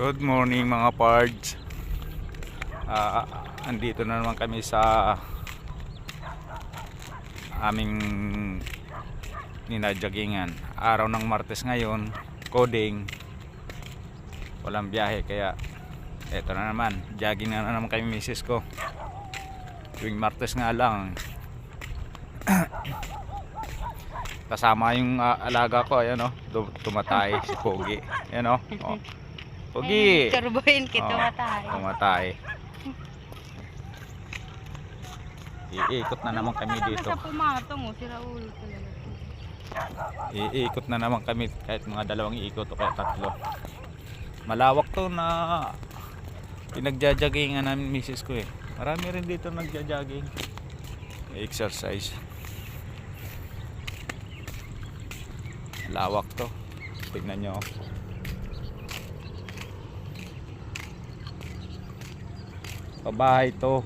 Good morning mga pards. Ah, andito na naman kami sa aming ninadyagingan. Araw ng Martes ngayon, coding. Walang biyahe kaya eto na naman, jogging na, naman kami misis ko. Tuwing Martes nga lang. Kasama yung ah, alaga ko, ayan o, tumatay si Pogi. Ayan o. Oh. Pogi! Turbuin kita Oo, matay. Pumatay. Iikot na naman kami dito. Pumatong, oh, sira ulo talaga. Iikot na naman kami kahit mga dalawang ikot o kaya tatlo. Malawak to na pinagjajagingan namin misis ko eh. Marami rin dito nagjajogging. Exercise. Lawak to. Tignan nyo. Pabahay to.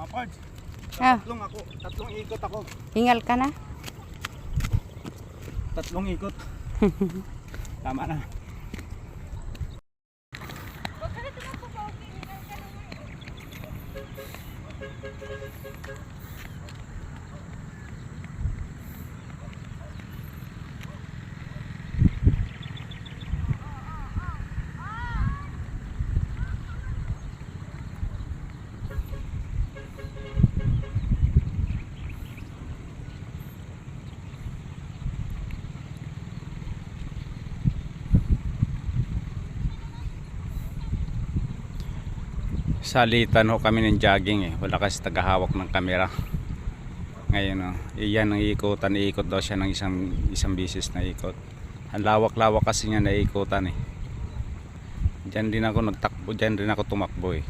Mga pards, Ah, tatlong ako, tatlong ikot ako. hingal ka na? Tatlong ikot. Tama na. Salitan ho kami ng jogging eh. Wala kasi tagahawak ng kamera. Ngayon oh, iyan ang ikutan, iikot daw siya ng isang isang bisis na ikot. Ang lawak-lawak kasi niya na ikutan eh. Diyan din ako nagtakbo, diyan din ako tumakbo eh.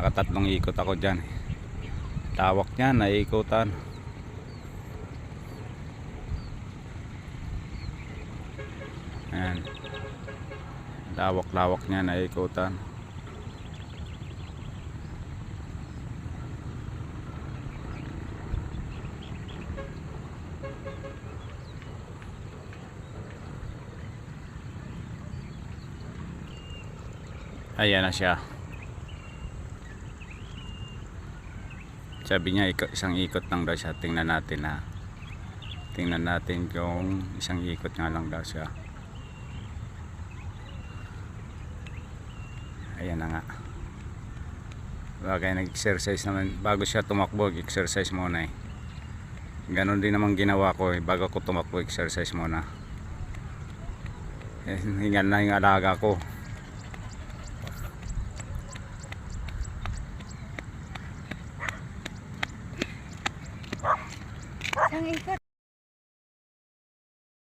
Nakatatlong ikot ako diyan eh. Lawak niya na ikutan. Ayan. Lawak-lawak niya na ikutan. Ayan na siya. Sabi niya isang ikot lang daw siya. Tingnan natin ha. Tingnan natin kung isang ikot nga lang daw siya. Ayan na nga. Bagay nag-exercise naman. Bago siya tumakbo, exercise muna eh. Ganon din naman ginawa ko eh. Bago ko tumakbo, exercise muna. Eh, hingal na yung alaga ko. Ang ikot.